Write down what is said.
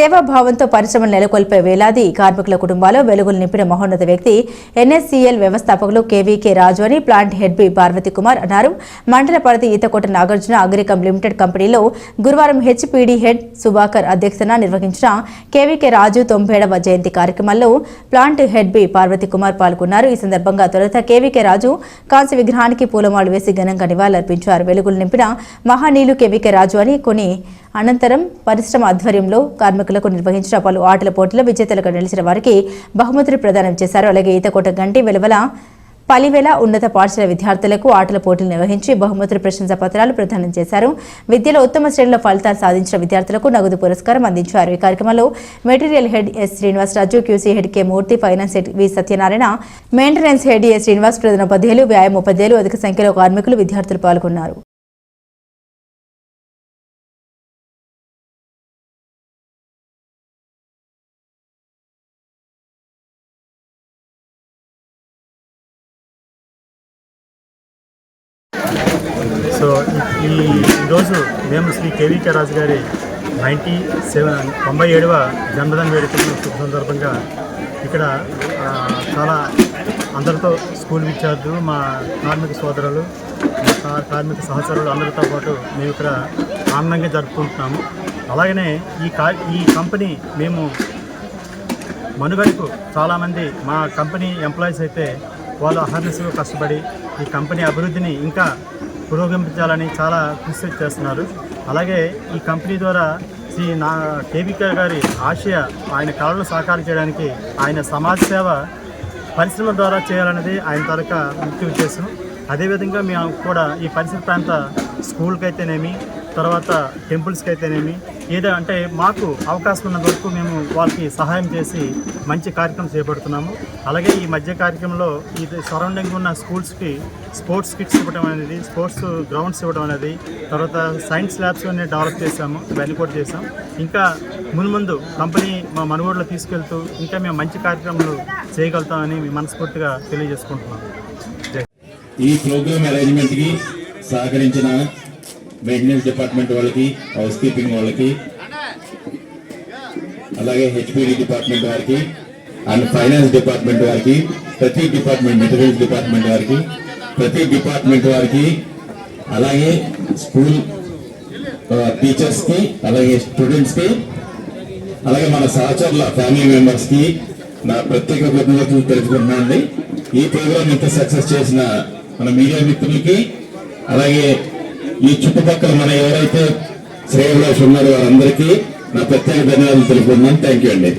సేవాభావంతో పరిశ్రమలు నెలకొల్పే వేలాది కార్మికుల కుటుంబాల్లో వెలుగులు నింపిన మహోన్నత వ్యక్తి ఎన్ఎస్సీఎల్ వ్యవస్థాపకులు కేవీకే రాజు అని plant head B Parvati Kumar అన్నారు. మండల పరిధి ఈతకోట నాగార్జున అగ్రికం లిమిటెడ్ కంపెనీలో గురువారం హెచ్పీడీ హెడ్ సుభాకర్ అధ్యక్షతన నిర్వహించిన కేవీకే రాజు తొంభైడవ జయంతి కార్యక్రమంలో plant head B Parvati Kumar పాల్గొన్నారు. ఈ సందర్భంగా తొలుత కేవీకే రాజు కాంస్య విగ్రహానికి పూలమాలు వేసి ఘనంగా నివాళులర్పించారు. వెలుగులు నింపిన మహానీలు కేవీకే రాజు అని కొని అనంతరం పరిశ్రమ ఆధ్వర్యంలో కార్మికులకు నిర్వహించిన పలు ఆటల పోటీలో విజేతలుగా నిలిచిన వారికి బహుమతులు ప్రదానం చేశారు. అలాగే ఈతకోట గంటి వెలువల పలివెల ఉన్నత పాఠశాల విద్యార్థులకు ఆటల పోటీలు నిర్వహించి బహుమతులు ప్రశంసా పత్రాలు ప్రదానం చేశారు. విద్యలో ఉత్తమ శ్రేణుల ఫలితాలు సాధించిన విద్యార్థులకు నగదు పురస్కారం అందించారు. ఈ కార్యక్రమంలో material head S Srinivasaraju QC head K Murthy finance head V Satyanarayana maintenance head S Srinivas ప్రధాన ఉపాధ్యాయులు వ్యాయామ ఉపాధ్యాయులు అధిక సంఖ్యలో కార్మికులు విద్యార్థులు పాల్గొన్నారు. సో ఈ ఈరోజు మేము శ్రీ కేవీకే రాజు గారి నైంటీ సెవెన్ తొంభై ఏడవ జన్మదిన వేడుక సందర్భంగా ఇక్కడ చాలా అందరితో స్కూల్ విద్యార్థులు మా కార్మిక సోదరులు మా కార్మిక సహచరులు అందరితో పాటు మేము ఇక్కడ ఆనందంగా జరుపుకుంటున్నాము. అలాగనే ఈ కా ఈ కంపెనీ మేము మనుగడకు చాలామంది మా కంపెనీ ఎంప్లాయీస్ అయితే వాళ్ళు అహర్నిశగా కష్టపడి ఈ కంపెనీ అభివృద్ధిని ఇంకా పురోగమించాలని చాలా కృషి చేస్తున్నారు. అలాగే ఈ కంపెనీ ద్వారా శ్రీ నా కేబికే గారి ఆశయ ఆయన కళలను సాకారం చేయడానికి ఆయన సమాజ సేవ పరిశ్రమ ద్వారా చేయాలనేది ఆయన తరక ముఖ్య ఉద్దేశం. అదేవిధంగా మేము కూడా ఈ పరిసర ప్రాంత స్కూల్కి అయితేనేమి తర్వాత టెంపుల్స్కి అయితేనేమి ఏదో అంటే మాకు అవకాశం ఉన్నంత వరకు మేము వాళ్ళకి సహాయం చేసి మంచి కార్యక్రమం చేపడుతున్నాము. అలాగే ఈ మధ్య కార్యక్రమంలో ఈ సరౌండింగ్ ఉన్న స్కూల్స్కి స్పోర్ట్స్ కిట్స్ ఇవ్వడం అనేది స్పోర్ట్స్ గ్రౌండ్స్ ఇవ్వడం అనేది తర్వాత సైన్స్ ల్యాబ్స్ అన్ని డెవలప్ చేశాము ఇవన్నీ కూడా చేసాం ఇంకా మున్ముందు కంపెనీ మా మనుగోడలో తీసుకెళ్తూ ఇంకా మేము మంచి కార్యక్రమాలు చేయగలుగుతామని మేము మనస్ఫూర్తిగా తెలియజేసుకుంటున్నాం. ఈ ప్రోగ్రామ్ అరేంజ్మెంట్కి సహకరించిన మెయింటెనెన్స్ డిపార్ట్మెంట్ వాళ్ళకి హౌస్ కీపింగ్ వాళ్ళకి అలాగే హెచ్పిడి డిపార్ట్మెంట్ వారికి అండ్ ఫైనాన్స్ డిపార్ట్మెంట్ వారికి ప్రతి డిపార్ట్మెంట్ మెటీరియల్స్ డిపార్ట్మెంట్ వారికి ప్రతి డిపార్ట్మెంట్ వారికి అలాగే స్కూల్ టీచర్స్కి అలాగే స్టూడెంట్స్కి అలాగే మన సహచరుల ఫ్యామిలీ మెంబర్స్కి నా ప్రత్యేక కృతజ్ఞతలు తెలుసుకుంటున్నానండి ఈ ప్రోగ్రామ్ ఇంత సక్సెస్ చేసిన మన మీడియా మిత్రులకి అలాగే ఈ చుట్టుపక్కల మన ఎవరైతే శ్రేయభిలాష్ ఉన్నారో వారందరికీ నా ప్రత్యేక ధన్యవాదాలు తెలుపుకుంటున్నాను. థ్యాంక్ యూ అండి.